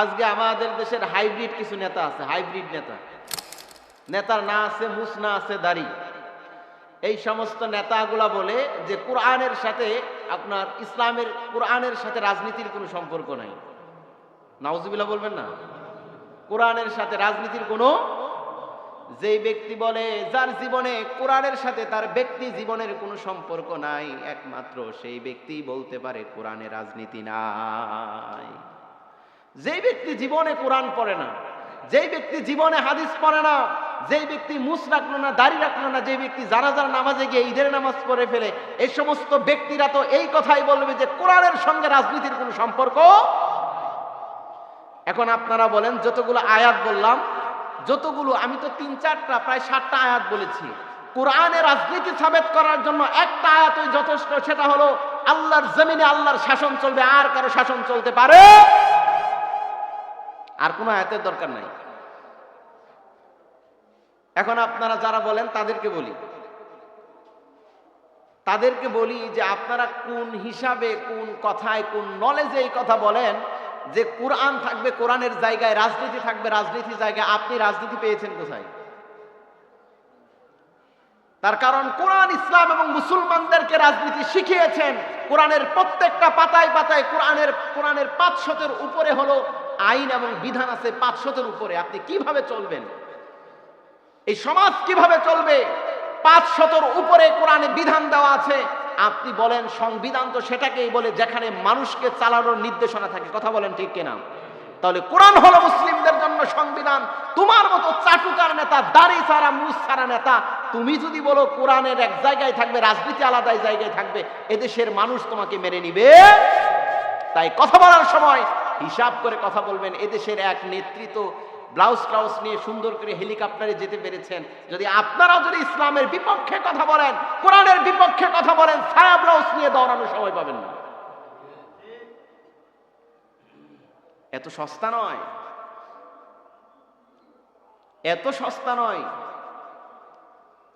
আজকে আমাদের দেশের হাইব্রিড কিছু নেতা আছে, হাইব্রিড নেতা। নেতার না আছে, মুস না আছে, দাড়ি। এই সমস্ত নেতাগুলা বলে যে কোরআনের সাথে আপনার ইসলামের, কোরআনের সাথে রাজনীতির কোনো সম্পর্ক নাই। নাউজুবিল্লাহ বলবেন না। কোরআনের সাথে রাজনীতির কোনো, যেই ব্যক্তি বলে যার জীবনে কোরআনের সাথে তার ব্যক্তি জীবনের কোনো সম্পর্ক নাই, একমাত্র সেই ব্যক্তি বলতে পারে কোরআনে রাজনীতি নাই। যেই ব্যক্তি জীবনে কোরআন পড়ে না, যেই ব্যক্তি জীবনে হাদিস পড়ে না, যেই ব্যক্তি মুস রাখল না, দাড়ি রাখল না যে ব্যক্তি জানাজার নামাজে গিয়ে ঈদের নামাজ পড়ে ফেলে, এই সমস্ত ব্যক্তিরা তো এই কথাই বলবে যে কোরআনের সঙ্গে রাজনীতির কোনো সম্পর্ক এখন আপনারা বলেন, যতগুলো আয়াত বললাম, যতগুলো, আমি তো তিন চারটা, প্রায় সাতটা আয়াত বলেছি। কোরআনে রাজনীতি সাবেত করার জন্য একটা আয়াতই যথেষ্ট, সেটা হলো, আল্লাহর জমিনে আল্লাহর শাসন চলবে, আর কারও শাসন চলতে পারে আর কোনো আয়াতের দরকার নাই। এখন আপনারা যারা বলেন, তাদেরকে বলি। তাদেরকে বলি যে আপনারা কোন হিসাবে, কোন কথায়, কোন নলেজে এই কথা বলেন যে কোরআন থাকবে, কোরআনের জায়গায় রাজনীতি থাকবে রাজনীতি জায়গায় আপনি রাজনীতি পেয়েছেন কোথায়? তার কারণ কোরআন ইসলাম এবং মুসলমানদেরকে রাজনীতি শিখিয়েছেন। কোরআনের প্রত্যেকটা পাতায় পাতায় কোরআনের কোরআনের পাঁচ শতের উপরে হলো আইন এবং বিধান আছে পাঁচ শতের উপরে। আপনি কীভাবে চলবেন? এই সমাজ কীভাবে চলবে? পাঁচ শতর উপরে কোরআনে বিধান দেওয়া আছে। আপনি বলেন, সংবিধান তো সেটাকেই বলে যেখানে মানুষকে চালানোর নির্দেশনা থাকে। কথা বলেন ঠিক কিনা? তাহলে কোরআন হলো মুসলিমদের জন্য সংবিধান। তোমার মতো চাটুকার নেতা, দাড়ি ছাড়া মুস ছাড়া নেতা, তুমি যদি বলো কোরআনের এক জায়গায় থাকবে, রাজনীতি আলাদা জায়গায় থাকবে, এদেশের মানুষ তোমাকে মেরে নিবে। তাই কথা বলার সময় হিসাব করে কথা বলবেন। এদেশের এক নেতৃত্ব ব্লাউজ ট্রাউজ নিয়ে সুন্দর করে হেলিকপ্টারে যেতে পেরেছেন। যদি আপনারাও যদি ইসলামের বিপক্ষে কথা বলেন, কোরআনের বিপক্ষে কথা বলেন, ছায়া ব্লাউজ নিয়ে দৌড়ানোর সময় পাবেন না। এত সস্তা নয়। এত সস্তা নয়।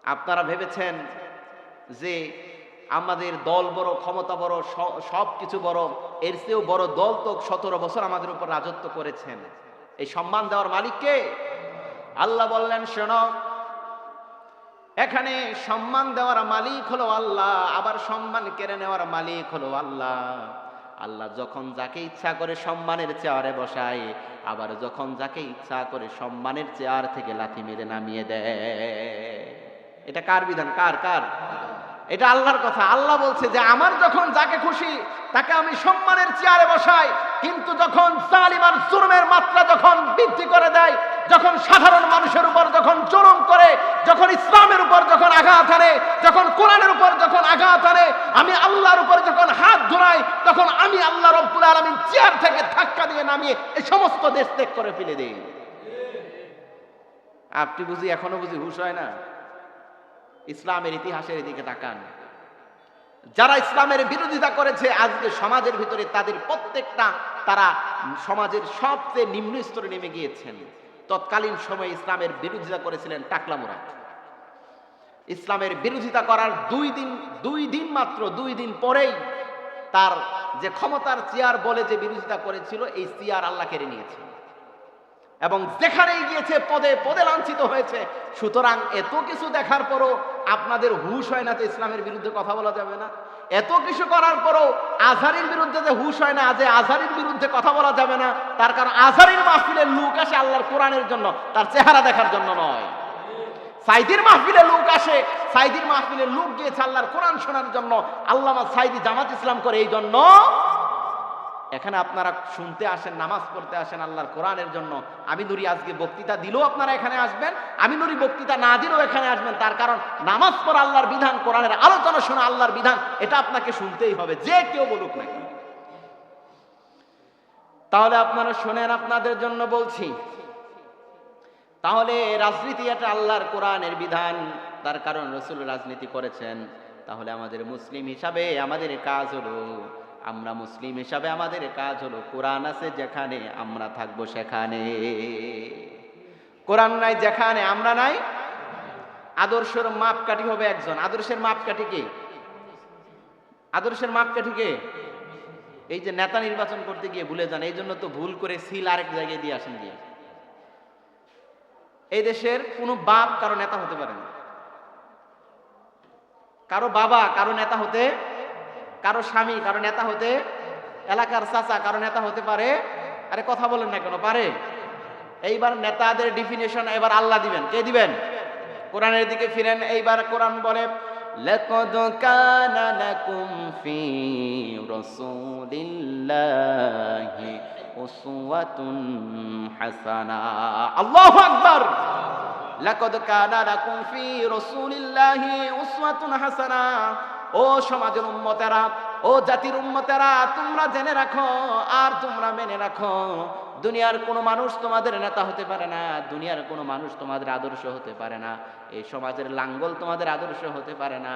আপনারা ভেবেছেন যে আমাদের দল বড়, ক্ষমতা বড় সব কিছু বড়, এর চেয়েও বড় দল তো সতেরো বছর আমাদের উপর রাজত্ব করেছেন। এই সম্মান দেওয়ার মালিককে আল্লাহ বললেন, শোনো, এখানে সম্মান দেওয়ার মালিক হলো আল্লাহ, আবার সম্মান কেড়ে নেওয়ার মালিক হলো আল্লাহ। আল্লাহ যখন যাকে ইচ্ছা করে সম্মানের চেয়ারে বসায়, আবার যখন যাকে ইচ্ছা করে সম্মানের চেয়ার থেকে লাথি মেরে নামিয়ে দেয়। এটা কার বিধান? কার কার? এটা আল্লাহর কথা। আল্লাহ বলছে যে, আমার যখন যাকে খুশি, তাকে আমি সম্মানের চেয়ারে বসাই। কিন্তু যখন জালিমার জুলুমের মাত্রা যখন বৃদ্ধি করে দেয়, যখন সাধারণ মানুষের উপর যখন জুলুম করে, যখন ইসলামের উপর যখন আঘাত আনে, যখন কোরআনের উপর যখন আঘাত আনে, আমি আল্লাহর উপর যখন হাত ধরাই তখন আমি আল্লাহ রব্বুল আলমিন চেয়ার থেকে ধাক্কা দিয়ে নামিয়ে এই সমস্ত দেশ ত্যাগ করে ফেলে দিই। আপনি বুঝি এখনও বুঝি হুশ হয় না? ইসলামের ইতিহাসের দিকে তাকান। যারা ইসলামের বিরোধিতা করেছে, আজকে সমাজের ভিতরে তাদের প্রত্যেকটা, তারা সমাজের সবচেয়ে নিম্ন স্তরে নেমে গিয়েছেন। তৎকালীন সময়ে ইসলামের বিরোধিতা করেছিলেন টাকলা মুরাদ। ইসলামের বিরোধিতা করার দুই দিন দুই দিন মাত্র, দুই দিন পরেই তার যে ক্ষমতার চেয়ার বলে যে বিরোধিতা করেছিল, এই চেয়ার আল্লাহ কেড়ে নিয়েছে এবং যেখানেই গিয়েছে, পদে পদে লাঞ্ছিত হয়েছে। সুতরাং এত কিছু দেখার পরও আপনাদের হুশ হয় না তো ইসলামের বিরুদ্ধে কথা বলা যাবে না? এত কিছু করার পরও আজহারির বিরুদ্ধে যে হুশ হয় না, যে আজহারির বিরুদ্ধে কথা বলা যাবে না, তার কারণ আজহারির মাহফিলের লোক আসে আল্লাহর কোরআনের জন্য, তার চেহারা দেখার জন্য নয়। সাইদির মাহফিলে লোক আসে, সাইদির মাহফিলে লোক গিয়েছে আল্লাহর কোরআন শোনার জন্য। আল্লামা সাইদি জামাত ইসলাম করে এই জন্য এখানে আপনারা শুনতে আসেন, নামাজ পড়তে আসেন আল্লাহর কোরআনের জন্য। আমি নুরি আজকে বক্তৃতা দিলেও আপনারা এখানে আসবেন, আমি নুরি বক্তৃতা না দিলেও এখানে আসবেন। তার কারণ নামাজ পড়া আল্লাহর বিধান, কোরআনের আলোচনা শোনা আল্লাহর বিধান, এটা আপনাকে শুনতেই হবে, যে কেউ বলুক না। তাহলে আপনারা শোনেন, আপনাদের জন্য বলছি, তাহলে রাজনীতি এটা আল্লাহর কোরআনের বিধান, তার কারণ রসুল রাজনীতি করেছেন। তাহলে আমাদের মুসলিম হিসাবে আমাদের কাজ হলো আমরা মুসলিম হিসাবে আমাদের কাজ হলো কোরআন আছে যেখানে আমরা থাকব সেখানে। কোরআন নাই যেখানে আমরা নাই। আদর্শের মাপকাঠি হবে একজন। আদর্শের মাপকাঠি কে? আদর্শের মাপকাঠি কে? এই যে নেতা নির্বাচন করতে গিয়ে ভুলে যান, এই জন্য তো ভুল করে সিল আরেক জায়গায় দিয়ে আসেন গিয়ে। এই দেশের কোনো বাপ কারও নেতা হতে পারে না। কারও বাবা, কারও নেতা হতে কারো স্বামী কারো নেতা হতে এলাকার চাচা কারো নেতা হতে পারে আরে কথা বলেন না কেন পারে এইবার নেতাদের ডিফিনেশন এবার আল্লাহ দিবেন কে দিবেন কোরআনের দিকে ফিরেন এইবার কোরআন বলে لقد كان لكم في رسول الله أسوة حسنة الله أكبر লাকদ কানা লাকুম ফি রাসূলিল্লাহি উসওয়াতুন হাসানা ও সমাজের উম্মতেরা, ও জাতির উম্মতেরা, তোমরা জেনে রাখো আর তোমরা মেনে রাখো। দুনিয়ার কোনো মানুষ তোমাদের নেতা হতে পারে না, দুনিয়ার কোনো মানুষ তোমাদের আদর্শ হতে পারে না। এই সমাজের লাঙ্গল তোমাদের আদর্শ হতে পারে না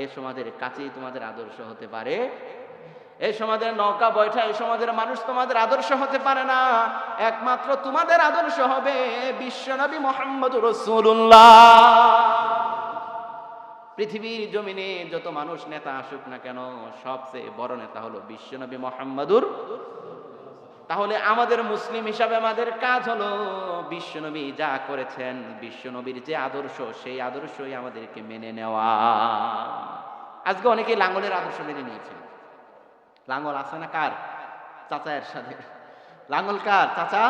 এই সমাজের কাছেই তোমাদের আদর্শ হতে পারে। এই সমাজের নৌকা বৈঠা এই সমাজের মানুষ তোমাদের আদর্শ হতে পারে না। একমাত্র তোমাদের আদর্শ হবে বিশ্বনবী মোহাম্মদ রসুল্লাহ পৃথিবীর জমিনে যত মানুষ নেতা আসুক না কেন, সবচেয়ে বড় নেতা হলো বিশ্বনবী মোহাম্মদুর। তাহলে আমাদের মুসলিম হিসাবে আমাদের কাজ হলো বিশ্বনবী যা করেছেন, বিশ্বনবীর যে আদর্শ, সেই আদর্শই আমাদেরকে মেনে নেওয়া। আজকে অনেকেই লাঙ্গলের আদর্শ মেনে নিয়েছেন। লাঙ্গল আছে না কার? চাচা এর সাথে লাঙ্গল কার? চাচা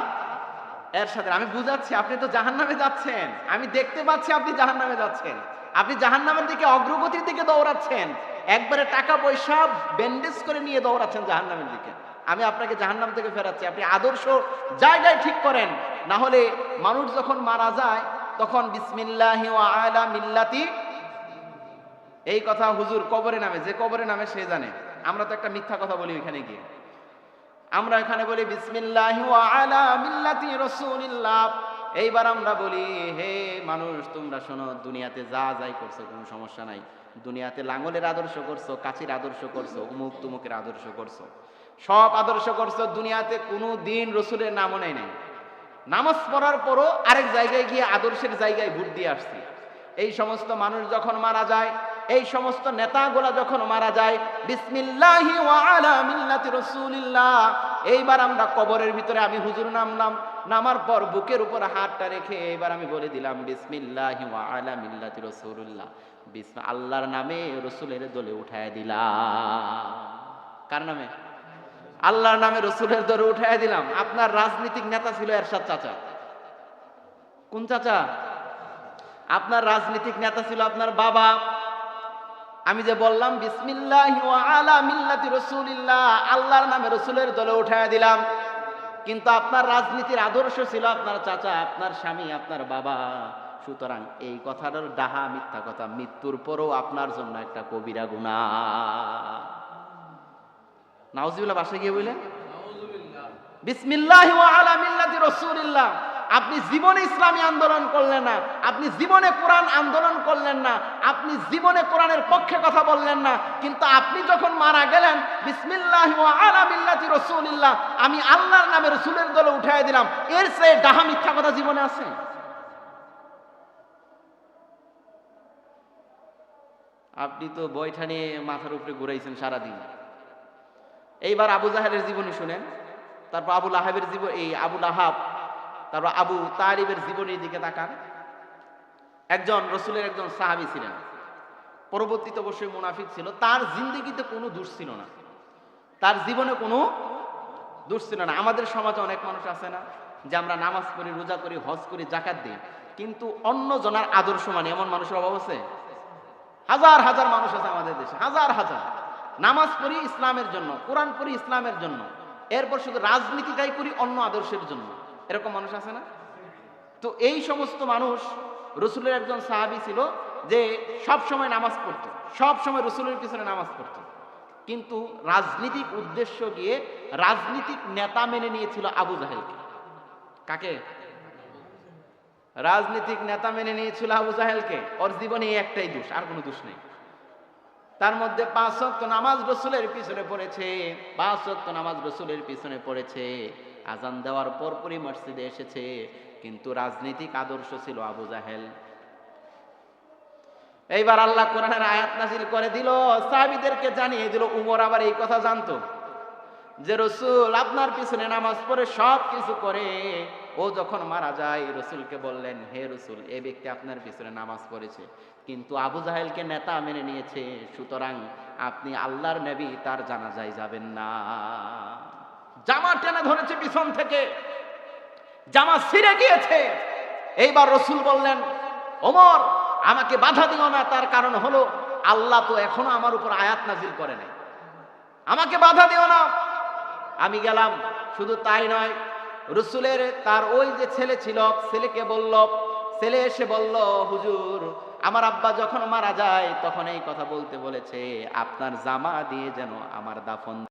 এর সাথে আমি বুঝাচ্ছি, আপনি তো জাহান নামে যাচ্ছেন। আমি দেখতে পাচ্ছি আপনি জাহান নামে যাচ্ছেন। আপনি জাহান নামের দিকে, অগ্রগতির দিকে দৌড়াচ্ছেন। একবারে টাকা পয়সা ব্যান্ডেজ করে নিয়ে দৌড়াচ্ছেন জাহান নামের দিকে। আমি আপনাকে জাহান্নাম থেকে ফেরাচ্ছি। আপনি আদর্শ জায়গায় ঠিক করেন। না হলে মানুষ যখন মারা যায়, তখন বিসমিল্লাহি আলা মিল্লাতি। এই কথা হুজুর কবরে নামে, যে কবরে নামে সে জানে। আমরা তো একটা মিথ্যা কথা বলি ওইখানে গিয়ে। আমরা এখানে বলি বিসমিল্লাহি আলা মিল্লাতি রাসূলিল্লাহ। এইবার আমরা বলি, হে মানুষ, তোমরা শোনো, দুনিয়াতে যা, যাই করছ, কোনো সমস্যা নাই। দুনিয়াতে লাঙ্গলের আদর্শ করছ, কাচির আদর্শ করছ উমুক তুমুকের আদর্শ করছ। সব আদর্শ করছ, দুনিয়াতে কোনো দিন রসুলের নামও নেই নাই। নামাজ পড়ার পরও আরেক জায়গায় গিয়ে আদর্শের জায়গায় ভোট দিয়ে আসছি। এই সমস্ত মানুষ যখন মারা যায়, এই সমস্ত নেতাগুলা যখন মারা যায়, বিসমিল্লাহি ওয়া আলা মিল্লাতি রাসূলিল্লাহ এইবার আমরা কবরের ভিতরে আমি হুজুর নামলাম, নামার পর বুকের উপর হাতটা রেখে এবার আমি বলে দিলাম, বিসমিল্লাহি আলা বিসমি আল্লাহর নামে রসুলের দলে উঠায় দিলাম। কার নামে? আল্লাহর নামে রসুলের দলে উঠায় দিলাম। আপনার রাজনীতিক নেতা ছিল এরশাদ চাচা। কোন চাচা? আপনার রাজনীতিক নেতা ছিল আপনার বাবা। আমি যে বললাম বিসমিল্লাহ আলা মিল্লাতি রসুলিল্লাহ আল্লাহর নামে রসুলের দলে উঠায় দিলাম। কিন্তু আপনার রাজনীতির আদর্শ ছিল আপনার চাচা আপনার স্বামী আপনার বাবা। সুতরাং এই কথাটার ডাহা মিথ্যা কথা। মৃত্যুর পরও আপনার জন্য একটা কবিরা গুণা। নাউজিবুল্লাহ বাসায় গিয়ে বললেন বিসমিল্লাহ আলা মিল্লাতি রসুলিল্লাহ আপনি জীবনে ইসলামী আন্দোলন করলেন না, আপনি জীবনে কোরআন আন্দোলন করলেন না, আপনি জীবনে কোরআনের পক্ষে কথা বললেন না, কিন্তু আপনি যখন মারা গেলেন, বিসমিল্লাহ আলা মিল্লাতি রসুলিল্লাহ, আমি আল্লাহর নামে রসুলের দলে উঠাই দিলাম, এর চেয়ে ডাহা মিথ্যা কথা জীবনে আছে? আপনি তো বইটা নিয়ে মাথার উপরে ঘুরাইছেন সারাদিন। এইবার আবু জাহেলের জীবনী শুনেন, তারপর আবুল আহাবের জীবন, এই আবুল আহাব তারপর আবু তারিবের জীবনের দিকে তাকান। একজন রসুলের একজন সাহাবি ছিলেন। পরবর্তীতে অবশ্যই মুনাফিক ছিল। তার জিন্দগিতে কোনো দোষ ছিল না। তার জীবনে কোনো দোষ ছিল না। আমাদের সমাজে অনেক মানুষ আছে না, যে আমরা নামাজ পড়ি, রোজা করি, হজ করি জাকাত দিই। কিন্তু অন্য জনার আদর্শ মানে এমন মানুষের অভাব আছে? হাজার হাজার মানুষ আছে আমাদের দেশে, হাজার হাজার। নামাজ পড়ি ইসলামের জন্য, কোরআন পড়ি ইসলামের জন্য। এরপর শুধু রাজনীতিটাই করি, অন্য আদর্শের জন্য। এরকম মানুষ আছে না? তো এই সমস্ত মানুষ, রসুলের একজন সাহাবি ছিল যে সব সময় নামাজ পড়তো, সব সময় রসুলের পিছনে নামাজ পড়তো। কিন্তু রাজনীতিক উদ্দেশ্য গিয়ে রাজনীতিক নেতা মেনে নিয়েছিল আবু জাহেলকে। কাকে? রাজনীতিক নেতা মেনে নিয়েছিল আবু জাহেলকে। ওর জীবনে একটাই দোষ, আর কোনো দোষ নেই। তার মধ্যে পাঁচ নামাজ রসুলের পিছনে পড়েছে, পাঁচ নামাজ রসুলের পিছনে পড়েছে। আজান দেওয়ার পরপরই মসজিদে এসেছে, কিন্তু রাজনৈতিক আদর্শ ছিল আবু জাহেল। এইবার আল্লাহ কোরআনের আয়াত নাজিল করে দিল, সাহাবিদেরকে জানিয়ে দিল, উমর আবার এই কথা জানতো যে রসুল আপনার পিছনে নামাজ পড়ে সব কিছু করে, ও যখন মারা যায়, রসুলকে বললেন, হে রসুল, এ ব্যক্তি আপনার পিছনে নামাজ পড়েছে, কিন্তু আবু জাহেলকে নেতা মেনে নিয়েছে, সুতরাং আপনি আল্লাহর নবী, তার জানাজায় যাবেন না। জামা টেনে ধরেছে পিছন থেকে। জামা ছিঁড়ে গিয়েছে। এইবার রসুল বললেন, ওমর, আমাকে বাধা দিও না, তার কারণ হলো আল্লাহ তো এখনও আমার উপর আয়াত নাজিল করে নাই। আমাকে বাধা দিও না। আমি গেলাম, শুধু তাই নয়, রসুলের তার ওই যে ছেলে ছিল, ছেলেকে বলল, ছেলে এসে বলল, হুজুর, আমার আব্বা যখন মারা যায়, তখন এই কথা বলতে বলেছে, আপনার জামা দিয়ে যেন আমার দাফন